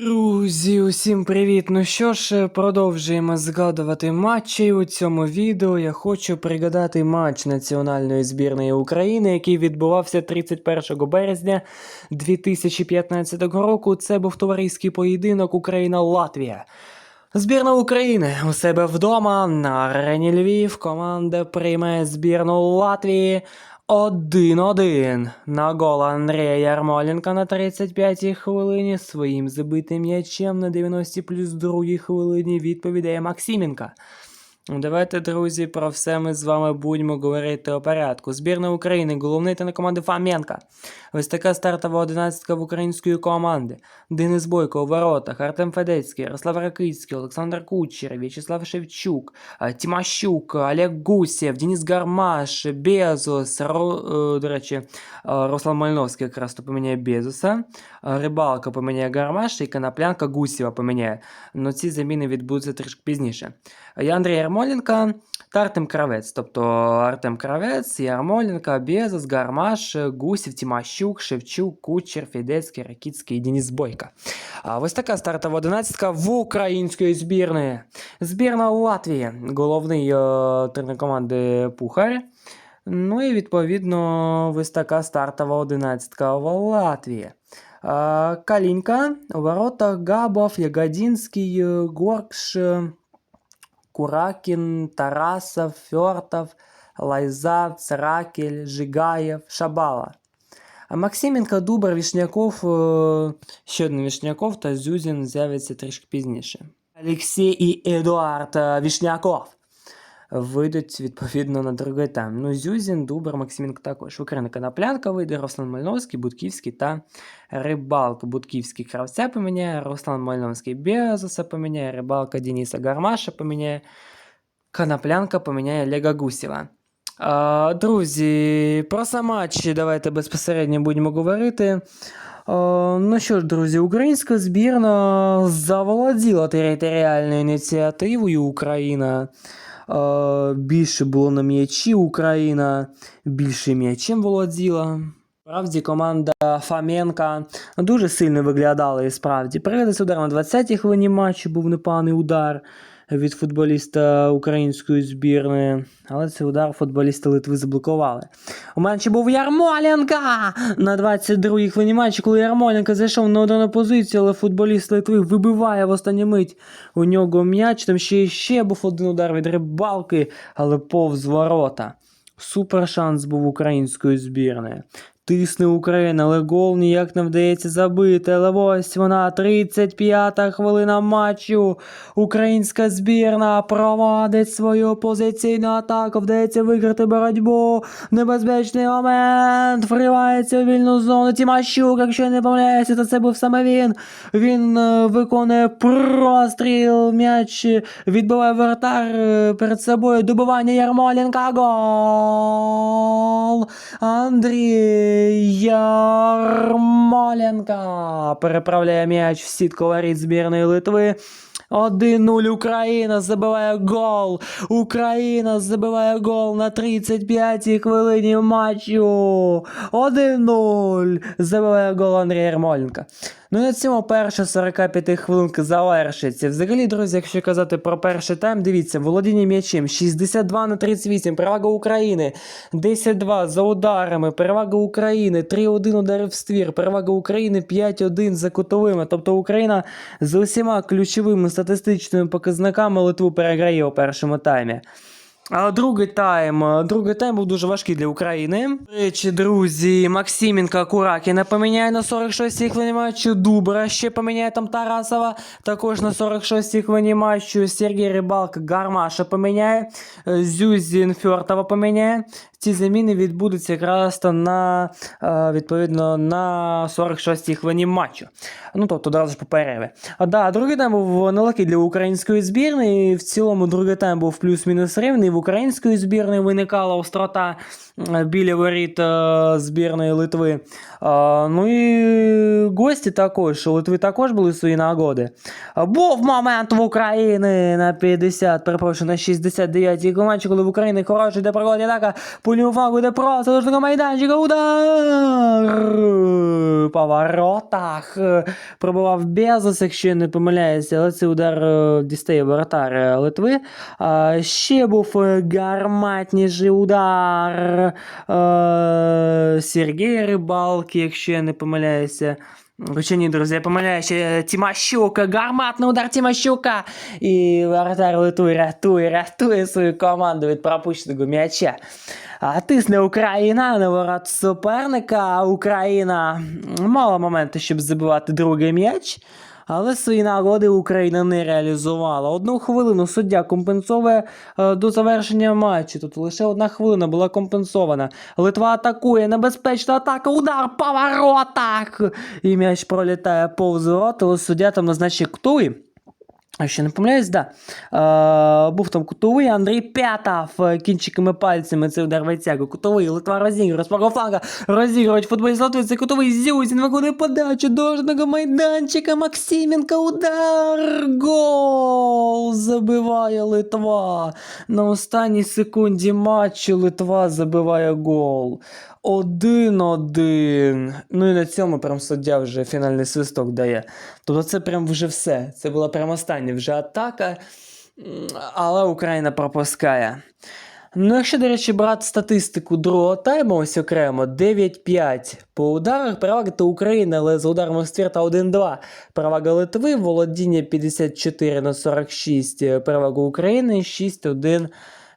Друзі, усім привіт! Ну що ж, продовжуємо згадувати матчі. У цьому відео я хочу пригадати матч національної збірної України, який відбувався 31 березня 2015 року. Це був товариський поєдинок Україна-Латвія. Збірна України у себе вдома на арені Львів. Команда приймає збірну Латвії 1-1 на гол Андрія Ярмоленка на 35-й хвилині своїм забитим м'ячем на 90 плюс 2 хвилині відповідає Максименка. Давайте, друзі, про все ми з вами будемо говорити у порядку. Збірна України, головний команди Фоменка. Ось така стартова одинадцятка в української команди. Денис Бойко у воротах, Артем Федецький, Ярослав Ракицький, Олександр Кучер, В'ячеслав Шевчук, а, Тимощук, Олег Гусєв, Денис Гармаш, Безос, Ро, е, до речі, Руслан Мальновський якраз то поміняє Безоса, Рибалка поміняє Гармаша і Коноплянка Гусєва поміняє. Но ці заміни відбудуться трішки пізніше. Я Андрій Ярмоленко та Артем Кравець. Тобто Артем Кравець, Ярмоленко, Безос, Гармаш, Гусів, Тимощук, Шевчук, Кучер, Федецький, Ракіцький і Деніс Бойко. А ось така стартова одинадцятка в української збірної. Збірна Латвії. Головний е, тренер команди Пухар. Ну і відповідно ось така стартова одинадцятка в Латвії. А, Калінька, у Габов, Ягодинський, е, Горкш, Куракін, Тарасов, Фьортов, Лайза, Цракель, Жигаєв, Шабала. Максименко, Дубар, Вішняков, е, ще один Вішняков та Зюзін з'явиться трішки пізніше. Олексій і Едуард е, Вішняков вийдуть відповідно на другий тайм. Ну, Зюзін, Дубар, Максименко також. Україна Коноплянка вийде, Руслан Мальновський, Будківський та Рибалка. Будківський кравця поміняє, Руслан Мальновський Безоса поміняє, Рибалка Дениса Гармаша поміняє, Коноплянка поміняє Олега Гусєва. А, друзі, про сам давайте безпосередньо будемо говорити. А, ну що ж, друзі, українська збірна заволоділа територіальною ініціативою Україна. Е, більше було на м'ячі Україна, більше м'ячем володіла. Справді команда Фаменка дуже сильно виглядала і справді. Передався удар на 20-й хвилині матчу, був непоганий удар від футболіста української збірної, але цей удар футболісти Литви заблокували. У матчі був Ярмоленка на 22-й хвилині матчу, коли Ярмоленко зайшов на ударну позицію, але футболіст Литви вибиває в останню мить у нього м'яч. Там ще ще був один удар від рибалки, але повз ворота. Супер шанс був української збірної. Тисне Україна, але гол ніяк не вдається забити. Але ось вона, 35-та хвилина матчу. Українська збірна проводить свою позиційну атаку. Вдається виграти боротьбу. Небезпечний момент. Вривається у вільну зону. Тімащук, якщо не помиляюся, то це був саме він. Він е, виконує простріл. М'яч відбиває вратар е, перед собою. Добивання Ярмоленка. Гол. Андрій Ярмоленка переправляє м'яч в сітку воріт збірної Литви. 1-0 Україна забиває гол. Україна забиває гол на 35-й хвилині матчу. 1-0 забиває гол Андрія Ярмоленка. Ну і на цьому перша 45 хвилинка завершиться. Взагалі, друзі, якщо казати про перший тайм, дивіться, володіння м'ячем 62 на 38, перевага України, 10-2 за ударами, перевага України, 3-1 ударів в ствір, перевага України 5-1 за кутовими. Тобто Україна з усіма ключовими статистичними показниками Литву переграє у першому таймі. А другий тайм. Другий тайм був дуже важкий для України. Речі, друзі, Максименка Куракіна поміняє на 46-й хвилині матчу. Дубра ще поміняє там Тарасова. Також на 46-й хвилині матчу Сергій Рибалка Гармаша поміняє. е, Зюзін Фьортова поміняє. Ці заміни відбудуться якраз на е, відповідно на 46-й хвилині матчу. Ну тобто одразу ж по перерві. А да, другий тайм був нелегкий для української збірної. В цілому другий тайм був плюс-мінус рівний. В української збірної виникала острота е, біля воріт е, збірної Литви. Ну і гості також. У Литви також були свої нагоди. Був момент в Україні на 50, перепрошую, на 69-й матчі, коли в Україні хороший де проводить атака. У ліву флангу йде просто дошного майданчика. Удар! По воротах. Пробував Безос, якщо не помиляюся, але цей удар е, дістає воротар е, Литви. Ще був е, гарматніший удар е, Сергія Рибалки, якщо я не помиляюся. Хоча ні, друзі, я помиляюся, ще Тимощука, гарматний удар Тимощука. І воротар Литви рятує, рятує свою команду від пропущеного м'яча. А тисне Україна на ворот суперника. Україна мала моменти, щоб забивати другий м'яч. Але свої нагоди Україна не реалізувала. Одну хвилину суддя компенсовує е, до завершення матчу. Тут лише одна хвилина була компенсована. Литва атакує, небезпечна атака, удар по воротах! І м'яч пролітає повз ворота, але суддя там назначив ктуї. Ще не помиляюсь, да. Е, був там кутовий Андрій П'ятав е, кінчиками пальцями цей удар витягує. Кутовий, Литва розігрує, з правого фланга розігрують футболіст Литви, це кутовий Зюзін, виконує подачу дожного майданчика, Максименко, удар, гол, забиває Литва. На останній секунді матчу Литва забиває гол. Один-один. Ну і на цьому прям суддя вже фінальний свисток дає. Тобто це прям вже все. Це була прям остання вже атака, але Україна пропускає. Ну, якщо, до речі, брати статистику другого тайму, ось окремо 9-5 по ударах, перевага то України, але за ударом у ствір 1-2. Перевага Литви, володіння 54 на 46, е, перевага України 6-1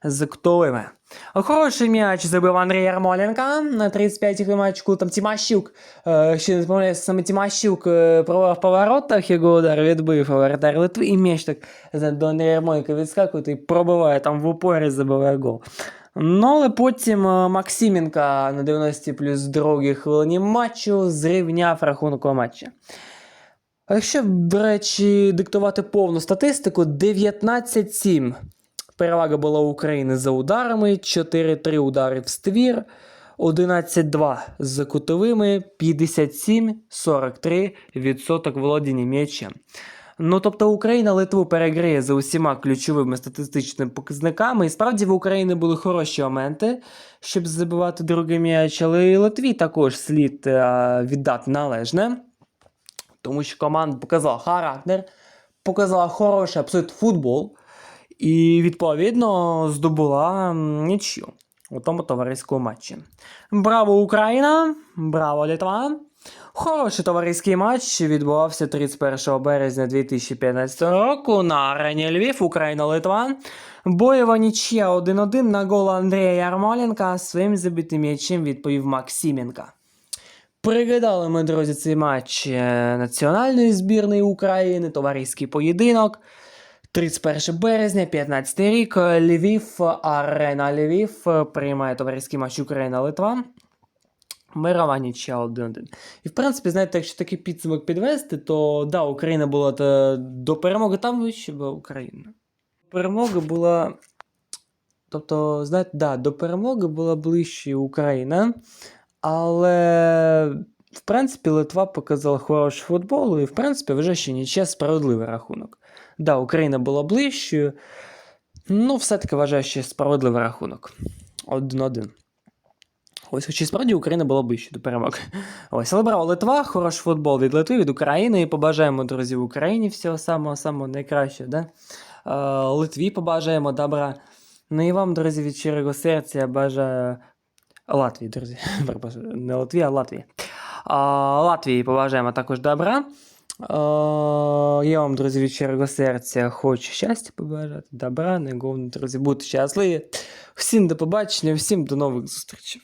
з ктовими. Хороший м'яч забив Андрій Ярмоленко на 35-й матчку. Там Тимащук, е, ще не пам'ятаю, саме Тимащук е, провав поворотах, його удар відбив воротар Литви, і м'яч так до Андрія Ярмоленка відскакує і пробиває там в упорі, забиває гол. Ну, але потім е, Максименко на 90 плюс другій хвилині матчу зрівняв рахунок у матчі. А якщо, до речі, диктувати повну статистику, 19-7 перевага була України за ударами, 4-3 удари в ствір, 11-2 з кутовими, 57-43% володіння м'ячем. Ну, тобто Україна Литву переграє за усіма ключовими статистичними показниками. І справді в Україні були хороші моменти, щоб забивати другий м'яч, але і Литві також слід е, віддати належне, тому що команда показала характер, показала хороший абсолютно футбол. І відповідно здобула нічю у тому товариському матчі. Браво Україна! Браво Литва! Хороший товариський матч відбувався 31 березня 2015 року на арені Львів, Україна-Литва. Бойова нічия 1-1 на гол Андрія Ярмоленка своїм забитим м'ячем відповів Максименка. Пригадали ми, друзі, цей матч е, національної збірної України, товариський поєдинок. 31 березня, 15 рік, Львів, арена Львів приймає товариський матч Україна-Литва. Мирова нічия 1-1. І в принципі, знаєте, якщо такий підсумок підвести, то да, Україна була та, до перемоги там вище була Україна. Перемога була. Тобто, знаєте, да, до перемоги була ближче Україна, але в принципі Литва показала хороший футбол, і в принципі вже ще нічия справедливий рахунок. Да, Україна була ближчою. Ну, все-таки вважаю, що справедливий рахунок. 1-1. Ось, хоч і справді Україна була ближче до перемоги. Ось, але браво, Литва, хороший футбол від Литви, від України. І побажаємо, друзі, Україні всього самого самого найкращого. Да? Е, Литві побажаємо добра. Ну і вам, друзі, від щирого серця бажаю Латвії, друзі. Не Латвії, а Латвії. А, Латвії побажаємо також добра. Е, Я вам, друзі, від щирого серця хочу щастя побажати, добра, не друзі, бути щасливі. Всім до побачення, всім до нових зустрічей.